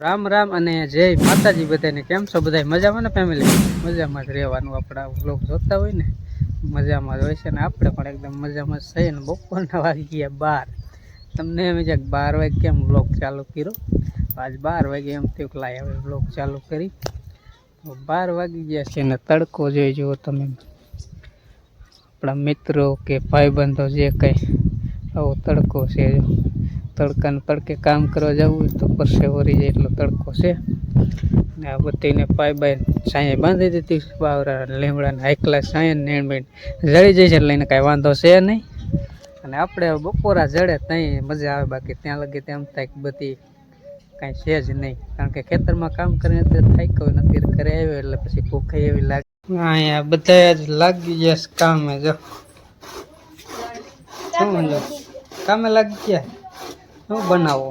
રામ રામ અને જય માતાજી બધાને કેમ છો? બધા મજામાં ને ફેમિલી મજામાં જ રહેવાનું આપણા લોકો જોતા હોય ને? મજામાં જ હોય છે ને? આપણે પણ એકદમ મજામાં છીએ ને? બપોરના વાગી ગયા બાર. તમને એમ છે બાર વાગે કેમ બ્લોગ ચાલુ કર્યો? આજ બાર વાગે એમ થયું લાય હવે બ્લોગ ચાલુ કરી. બાર વાગી ગયા છે ને તડકો જોઈ જુઓ તમે. આપણા મિત્રો કે ભાઈબંધો જે કંઈ આવો તડકો છે જો. તડકાને તડકે કામ કરવા જવું હોય તો પરસેવો વરી જાય એટલો તડકો છે. ને આ બધીને પાય બાય સાંયે બાંધી દીધી બાવરા લીમડાને હાઈકલા સાંયે નેણ બેણ જળી જાય છે એટલે એને કાંઈ વાંધો છે નહીં. અને આપણે બપોરા જડે ત્યાં મજા આવે. બાકી ત્યાં લગી તેમ થાય બધી કાંઈ છે જ નહીં. કારણ કે ખેતરમાં કામ કરીને થાય કોઈ નથી, ઘરે આવ્યો એટલે પછી ભૂખાઈ એવી લાગે. અહીંયા બધા જ લાગી ગયા કામે. જો. શું કામે લાગી ગયા? શું બનાવો.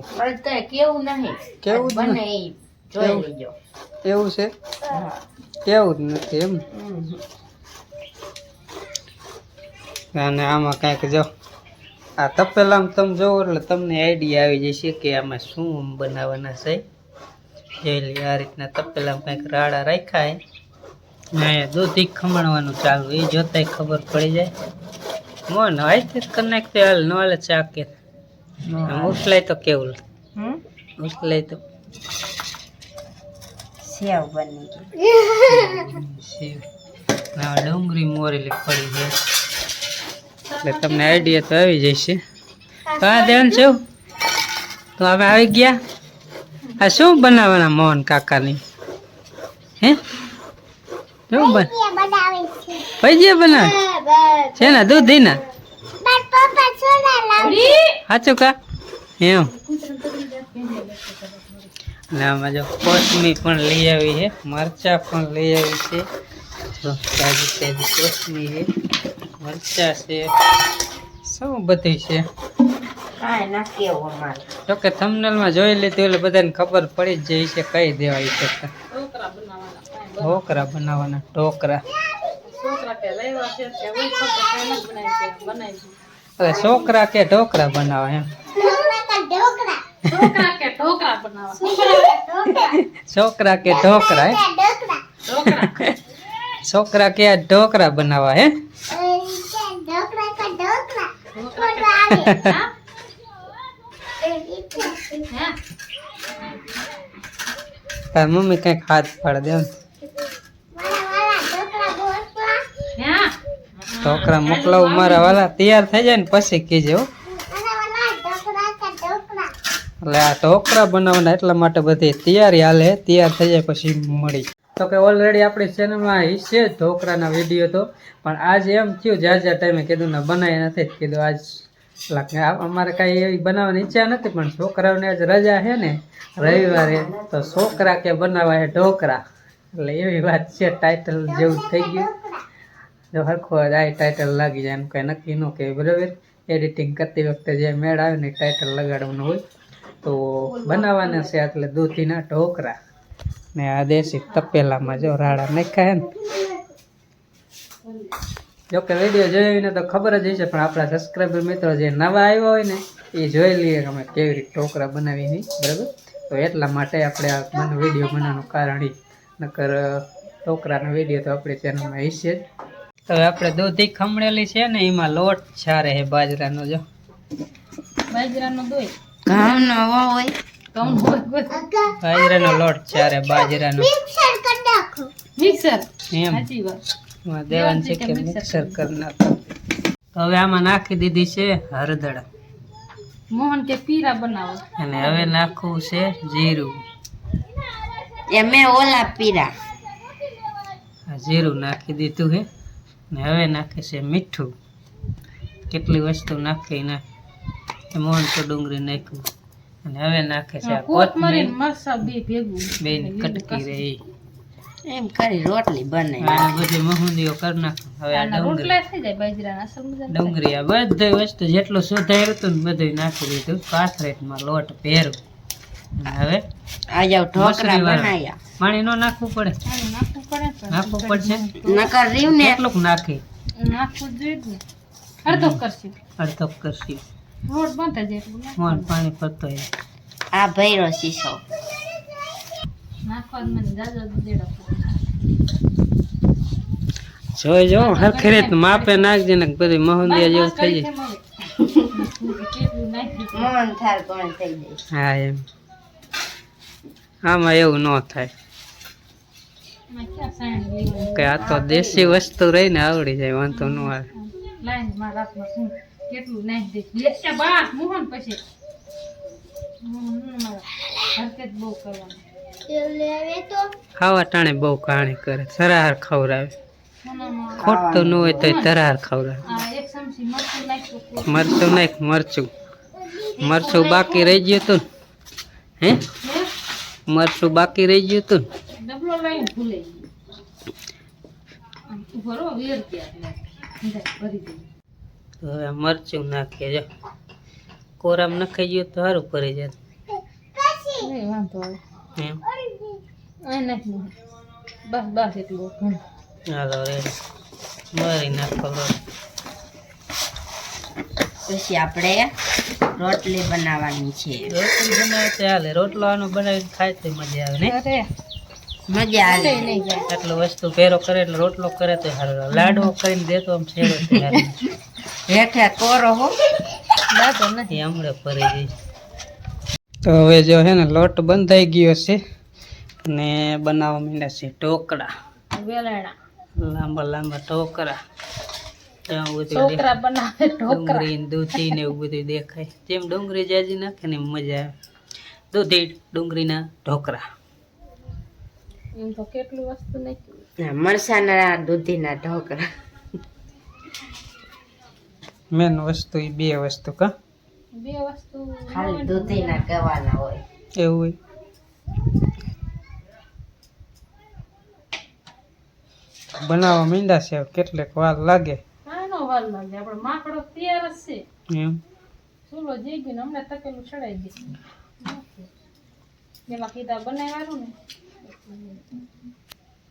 કેવું નહીં. કેવું બને જોઈ લેજો. એવું છે? કેવું જ નથી એમ. અને આમાં કંઈક જો આ તપેલામાં તમે જોવો એટલે તમને આઈડિયા આવી જશે કે આમાં શું બનાવવાના છે. જોઈ લે આ રીતના તપેલામાં કંઈક રાડા રાખ્યા અહીંયા દૂધી ખમણવાનું ચાલુ એ જોતાય ખબર પડી જાય. મોન જ કરી નાખતે હાલ ન હાલે ચાકે આમ તો કેવું હમ? ઉછલાય તો સેવ બની ગઈ. ના ડુંગળી મોરેલી પડી છે એટલે તમને આઈડિયા તો આવી જશે. તો આ દેવન છો તો હવે આવી ગયા. આ શું બનાવવાના મોહન કાકાની? હે? શું બન ભજીયા બનાવે છે ને દૂધીના? સાચું કા? એમ. અને આમાં જો કોથમી પણ લઈ આવી છે મરચા પણ લઈ આવી છે. જો તાજી તાજી કોથમી છે મરચા છે. સૌ બધી છે? જોકે થંબનેલમાં જોઈ લીધું એટલે બધાને ખબર પડી જ જાય છે કઈ દેવાય છે. ઢોકરા બનાવવાના ઢોકરા અરે છોકરા કે ઢોકરા બનાવે એમ? છોકરા કે ઢોકરા? હે? છોકરા કે આ ઢોકરા. બનાવવા હે? તાર મમ્મી કંઈક હાથ પાડ દે ઢોકરા મોકલાવું મારા વાલા તૈયાર થઈ જાય ને પછી કીજે એટલે આ ઢોકળા બનાવવાના એટલા માટે બધી તૈયારી હાલે, તૈયાર થઈ જાય પછી મળી તો કે ઓલરેડી આપણી ચેનલમાં છે ઢોકળાના વીડિયો તો, પણ આજ એમ થયું જ્યાં જ્યાં ટાઈમે કીધું ને બનાવી નથી કીધું આજ. અમારે કાંઈ એવી બનાવવાની ઈચ્છા નથી, પણ છોકરાઓને આજ રજા છે ને, રવિવારે તો છોકરા કે બનાવવા છે ઢોકરા. એટલે એવી વાત છે ટાઇટલ જેવું થઈ ગયું. જો હરખો જ આ ટાઇટલ લાગી જાય એનું કંઈ નક્કી ન કે બરાબર? એડિટિંગ કરતી વખતે જે મેળ આવે ને ટાઇટલ લગાડવાનું હોય, તો બનાવવાના છે એટલે દૂધીના ઢોકરા. ને આ દેશી તપેલામાં જો રાડા નાખ્યા ને. જો કે વીડિયો જોઈને તો ખબર જ હશે, પણ આપણા સબસ્ક્રાઈબર મિત્રો જે નવા આવ્યા હોય ને, એ જોઈ લઈએ કે અમે કેવી રીતે ઢોકરા બનાવી નહીં બરાબર? તો એટલા માટે આપણે આ વીડિયો બનાવવાનું કારણ એ નકર ઢોકરાનો વીડિયો તો આપણી ચેનલમાં હશે જ. હવે આપણે દૂધી ખમણેલી છે ને એમાં લોટ છારે છે બાજરાનો જો. ઘઉંનો હોય. બાજરાનો લોટ છારે બાજરાનો. મિક્સર એમ. સાચી વાત. દેવાન છે કે મિક્સર કરી નાખો. હવે આમાં નાખી દીધી છે હરદળ. મોહન કે પીરા બનાવો. અને હવે નાખવું છે જીરું. એ મેં ઓલા પીરા. જીરું નાખી દીધું છે. ને હવે નાખે છે મીઠું. કેટલી વસ્તુ નાખી ના મોહન તો ડુંગળી નાખ્યું અને હવે નાખે છે આ કોથમીર બેની કટકી રહી. એમ કરી રોટલી બને. આ બધી મહુંદીઓ કરી નાખું. હવે આ ડુંગળી. ડુંગળી આ બધી વસ્તુ જેટલું સુધાર્યું હતું ને બધું નાખી દીધું. પાથરેટમાં લોટ પહેરું હવે આ જાવ ઢોકળા બનાયા. પાણી નો નાખવું પડે. નાખવું પડશે. નકર રીવ ને. કેટલુંક નાખી. અડધો કરશી. મોહન પાણી પડતો હોય. આ ભૈરો શીશો. જોઈ જો હરખી રીત માપે નાખજે ને બધી મહુંદિયા જેવું થઈ જાય. મોહન થાર કોણ થઈ જાય. હા એમ. આમાં એવું ન થાય. કે આ તો દેશી વસ્તુ રહીને આવડી જાય વાંધો ન આવે. ખાવા ટાણે બહુ કહાણી કરે સરાર ખવડાવે. ખોટતું ન હોય તો તરાહાર ખવડાવે. મરચું નાખ મરચું. મરચું બાકી રહી ગયું તું ને? હે? મરચું બાકી રહી ગયું તું ને? તો હવે મરચું નાખીએ જો. કોરામ નખાઈ ગયું તો સારું પડી જાય. એમ? બસ બસ એટલું હાલો રે. મારી નાખો લો. પછી આપણે રોટલી બનાવવાની છે. રોટલી બનાવે તો હાલે. રોટલો આનો બનાવીને ખાય તો મજા આવે ને મજા આવે. નહીં આટલો વસ્તુ ફેરો કરે એટલે રોટલો કરે તો સારું. લાડવો કરીને દેતો આમ છેડો. હેઠે કોરો હો. દાદો નથી હમણાં ફરી જઈશ તો હવે જો હે ને લોટ બંધાઈ ગયો છે અને બનાવવા માંડ્યા છે ઢોકળા. વેલાણા. લાંબા લાંબા ઢોકળા. છોકરા બનાવે ડુંગળી દૂધી ને એવું બધું દેખાય. જેમ ડુંગળી જાજી નાખે ને મજા આવે. દૂધી ડુંગળીના ઢોકળા એમ તો કેટલું વસ્તુ નહીં મરસાના દૂધીના ઢોકળા મેન વસ્તુ એ બે વસ્તુ કા? બે વસ્તુ ખાલી દૂધીના હોય. એવું હોય? બનાવવા મીંડા છે કેટલેક વાર લાગે. વાર લાગે આપણે માકડો તૈયાર જ છે. એમ. ચૂલો જઈ ગયો ને હમણાં તકેલું ચડાઈ દે. એમાં કીધા બનાવ્યું ને.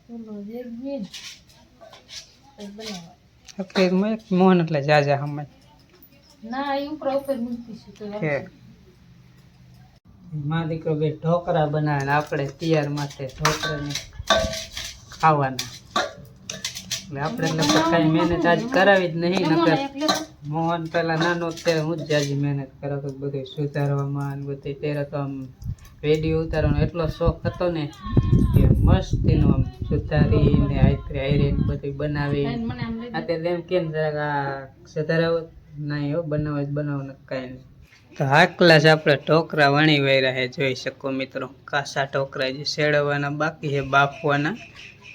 ચૂલો જઈ ગયો બનાવ્યા. મોહન એટલે જાજા હમણાં ના એ ઉપર ઉપર મૂકી છે માં દીકરો બે ઢોકળા બનાવે આપણે તૈયાર માટે ઢોકળાને ખાવાના. એટલે આપણે એટલે કાંઈ મહેનત આજ કરાવી જ નહીં, નકર મોહન પેલા નાનો અત્યારે ત્યારે હું જ જાજી મહેનત કરાવતો બધું સુધારવામાં અને બધું ત્યારે તો આમ રેડિયો ઉતારવાનો એટલો શોખ હતો ને કે મસ્તીનું આમ સુધારીને આઈત્રી આયરીને બધું બનાવી. અત્યારે એમ કેમ જરાક આ સુધારાવો નહીં હો, બનાવો જ બનાવો, ને કાંઈ નહીં. તો આ ક્લાસ આપણે ઢોકરા વણી વૈરા હે, જોઈ શકો મિત્રો. કાસા ઢોકરા જે શેડવવાના બાકી છે બાફવાના.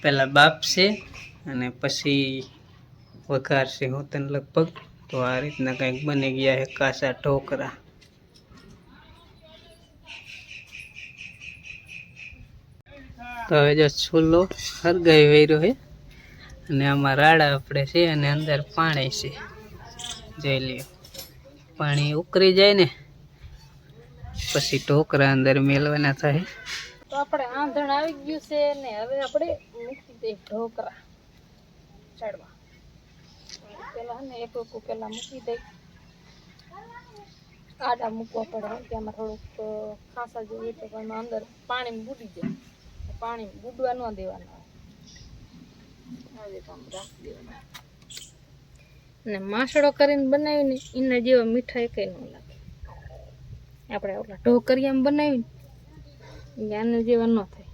પહેલાં બાફશે અને પછી વઘારશે હું તને લગભગ. તો આ રીતના કંઈક બની ગયા છે કાસા ઢોકરા. તો હવે જો છૂલો હરગાઈ વૈરો છે. અને આમાં રાડા આપણે છે અને અંદર પાણી છે. જોઈ લ્યો. પાણી ઉકળી જાય ને, પછી ઢોકરા અંદર મેળવાના થાય. તો આપણે આંધણ આવી ગયું છે ને હવે આપણે મૂકી દઈએ ઢોકરા. ચડવા પેલા ને એક પેલા મૂકી દઈ. આડા મૂકવા પડે કે થોડુંક ખાંસા જેવું તો પણ અંદર પાણી બુડી જાય પાણી બુડવા ન દેવાના ને માસડો કરીને બનાવીને એના જેવા મીઠા એકે ન લાગે. આપણે ઓલા ઢોકરિયામાં બનાવીને આને જેવા ન થાય.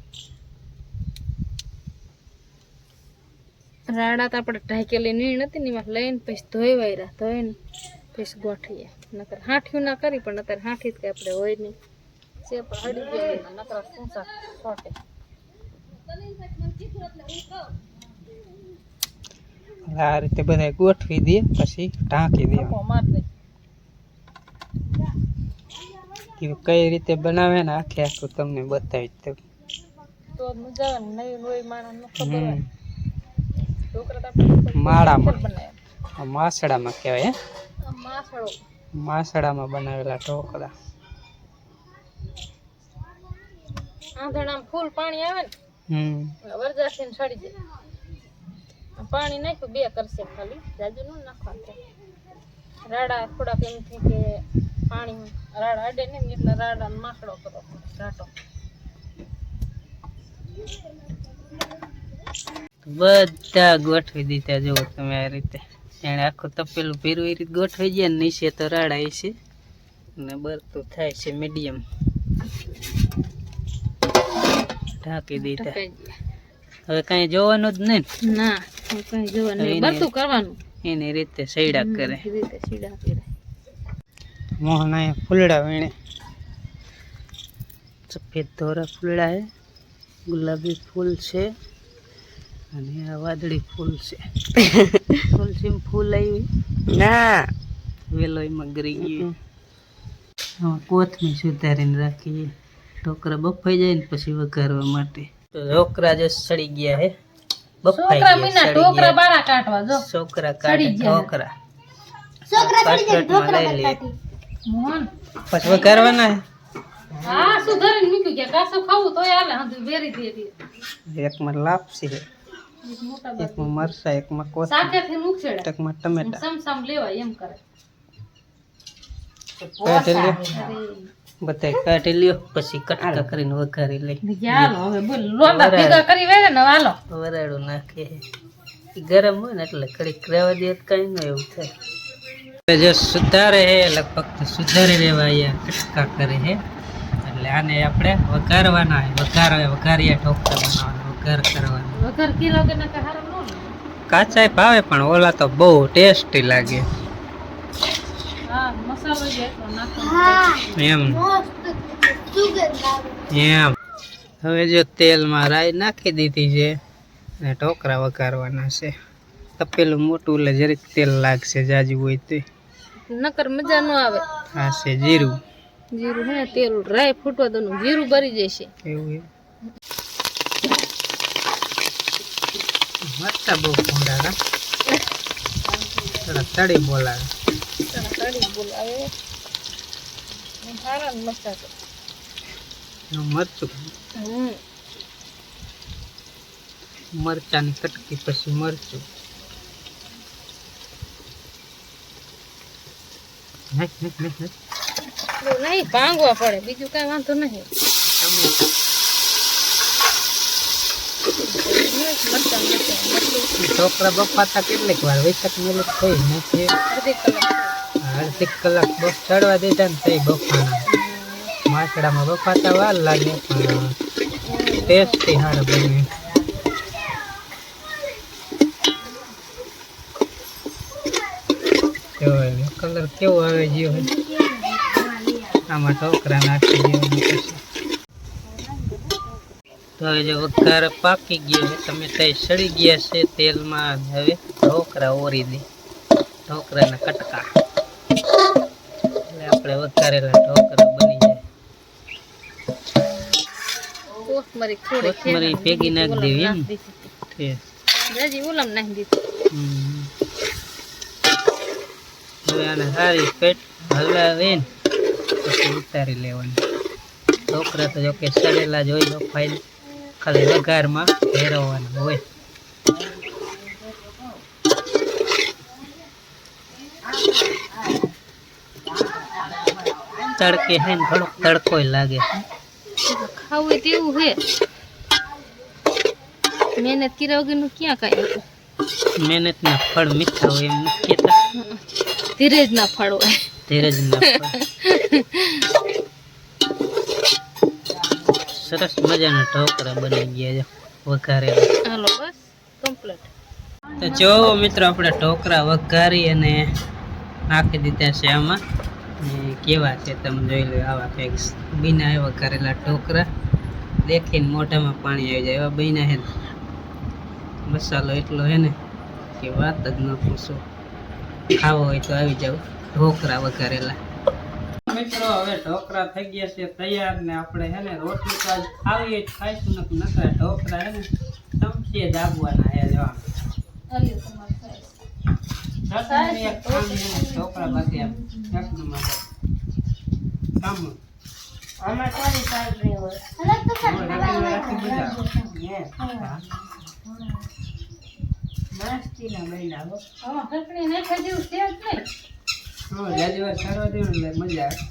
રાડા તો આપણે ઢાંકેલી નીણ હતી ને એમાં લઈને પછી ધોઈ વાયરા ધોઈને પછી ગોઠવીએ નકર હાંઠિયું ના કરી પણ અત્યારે હાંઠી જ કઈ આપણે હોય નહીં છે પણ હળી જાય એમાં નકર સૂંસા છોટે આ રીતે બધા ગોઠવી દે પછી ઢાંકી દે આખો માર દે કે કઈ રીતે બનાવે ને આખે આખું તમને બતાવી જ દઉં તો જ મજા આવે ને નહીં હોય માણસ ન ખબર હોય હમ. ઢોકળા તો આપણે માળામાં. માસડામાં કહેવાય માસડામાં બનાવેલા ઢોકળા. આંધણામાં ફૂલ પાણી આવે ને હમ. વરજાથી સડી જાય. પાણી નાખ્યું બે કરશે ખાલી. જાજુ નું નાખવાનું. રાડા થોડાક એમથી કે પાણી રાડા અડે ને એટલે રાડા ને માખડો કરો. ઘાટો બધા ગોઠવી દીધા જુઓ તમે આ રીતે. એને આખું તપેલું ભીરું એ રીતે ગોઠવી ગયા ને નીચે તો રાડાય છે. અને બરતું થાય છે મીડિયમ. ઢાંકી દીધા. હવે કાંઈ જોવાનું જ નહીં? ના હું કઈ જોવાનું નહીં. કરવાનું. એની રીતે સૈડા કરે. મોહન અહીંયા ફૂલડા વીણે. સફેદ ધોરા ફૂલડા છે ગુલાબી ફૂલ છે. અને આ વાદળી ફૂલ છે. તુલસી ફૂલ આવી. ના. વેલો એમાં ગરી ગયો કોથમી સુધારીને રાખીએ. ઢોકરા બફાઈ જાય ને પછી વઘારવા માટે. તો ઢોકરા જો સડી ગયા હે. બફાઈ ગયા મીના સડી ઢોકરા બારા કાઢવા જો. છોકરા કાઢે સડી. ઢોકરા મોહન. પછી વઘારવાના હે? હા સુધારીને મૂક્યું કે કાસો ખાવું તોય હાલે હા વેરી દે દે. એકમાં લાપસી મોટા એકમાં મરસા એકમાં કોથમીર એકમાં ટમેટા. સમ સમ લેવાય એમ કરે. કાઢી લ્યો. કાઢી લ્યો પછી કટકા કરીને વઘારી લઈ. ચાલો હવે બોલ લોંદા ભેગા કરી વેરે ને હાલો. વરાડું નાખે. ગરમ હોય ને એટલે કડીક રહેવા દે કઈ ન એવું થાય. એટલે જો સુધારે હે લગભગ તો સુધારી રહેવા અહીંયા કટકા કરે હે. એટલે આને આપણે વઘારવાના વઘાર વઘારિયા ઢોકળા બનાવવાના. વઘાર કરવાના. વગર કિલો કે ના હારો નો કાચાય ભાવે પણ ઓલા તો બહુ ટેસ્ટી લાગે. હા મસાલો જે એટલો એમ. એમ. હવે જો તેલમાં રાઈ નાખી દીધી છે અને ઢોકરા વઘારવાના છે. તપેલું મોટું એટલે જરીક તેલ લાગશે જાજુ હોય તો. નકર મજા ન આવે. આ છે જીરું. જીરું હે તેલ રાય ફૂટવા દોનું જીરું ભરી જશે. એવું એમ મરચા બહુ ભૂંડા કા થોડા તળી બોલાવે તડી બોલાવે હારા મસ્તા છે એનું મરચું હમ મરચાની કટકી પછી મરચું નાખ, નાખ, નાખ, નાખ. બહુ નહીં ભાંગવા પડે બીજું કઈ વાંધો નહીં છોકરા બફાતા કેટલીક વાર વૈશાખ મિનિટ થઈ નથી. અડધી કલાક. બસ ચડવા દીધા ને તઈ બફાના. માછડામાં બફાતા વાર લાગે પણ ટેસ્ટી સારા બને. કલર કેવો આવે ગયો આમાં ટોકરા નાખી દેવાનું પછી. તો હવે જો વઘાર પાકી ગયો છે તમે તઈ સડી ગયા છે તેલમાં. હવે ઢોકરા ઓરી દે. ઢોકરાના કટકા. એટલે આપણે વઘારેલા ઢોકરા બની જાય. કોથમરી ભેગી નાખી દેવી એમ. હવે આને સારી પેટ હલાવીને પછી ઉતારી લેવાની. ઢોકરા તો જોકે સડેલા જ હોય બફાઈ ખાલી વઘારમાં ફેરવવાના હોય તડકે હે ને થોડોક તડકોય લાગે ખાવું હોય તેવું હે મહેનત કર્યા વગરનું ક્યાં કાંઈ હતું મહેનતના ફળ મીઠા હોય એમ નથી કહેતા ધીરેજ ના ફાળો ધીરજના ફળ સરસ મજાના ઢોકળા બની ગયા છે વઘારેલા. હાલો બસ કમ્પ્લીટ તો જો મિત્રો આપણે ઢોકળા વઘારી અને નાખી દીધા છે આમાં. કેવા છે તમે જોઈ લો આવા કંઈક બીના એવા કરેલા ઢોકળા. દેખીને મોઢામાં પાણી આવી જાય એવા બીના હે. મસાલો એટલો હે ને કે વાત જ ન પૂછો. ખાવો હોય તો આવી જાવ ઢોકળા વઘારેલા. મિત્રો હવે ઢોકળા થઈ ગયા છે તૈયાર ને આપણે હે ને રોટલી તો આજ ખાવી જ ખાઈશું ને નકરા ઢોકળા હે ને ચમચીએ દાબવાના હે જો આમ. ચટણી એક ખાંડી ને ઢોકળા બાકી આમ એક નંબર કામ હોય. હા. હો. છે જ નહીં. હા, જાજી વાર સારવા દેવું ને એટલે મજા આવે.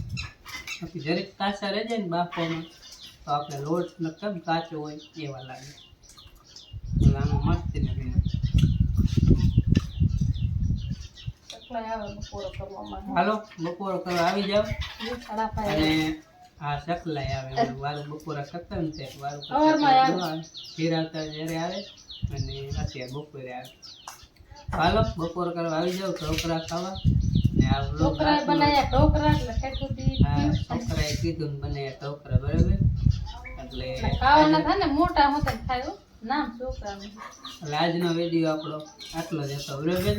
બાકી જરીક કાચા રહી જાય ને બાફવામાં તો આપણે લોટ ને કેમ કાચો હોય એવા લાગે. એટલે આમાં મસ્તી ચકલાઈ આવે બપોરો કરવા આવી જાવ અને આ સકલાઈ આવે. વારું બપોરા કરતા છે વારું. ફેરાવતા જ્યારે આવે. અને અત્યારે બપોરે આવે. હાલો બપોર કરવા આવી જાવ ઢોકળા ખાવા. Vlog બનાવ્યા ઢોકળા એટલે ખેતુથી છોકરાએ કીધું ને બને ઢોકળા બરાબર? એટલે ખાવાના થાય ને મોટા હોતા ને ખાય હો. નામ છોકરાનું. એટલે આજનો વીડિયો આપણો આટલો જ હતો બરાબર?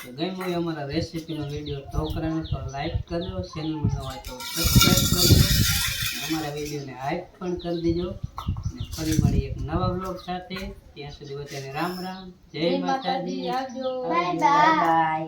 તો ગમ્યો હોય અમારા રેસીપીનો વીડિયો ઢોકળાનો તો લાઈક કરજો ચેનલમાં નવા તો સબસ્ક્રાઈબ કરજો અમારા વિડીયોને હાઈપ પણ કરી દેજો. અને ફરી મળી એક નવા બ્લોગ સાથે. ત્યાં સુધી બધાને રામ રામ જય માતાજી. આવજો. બાય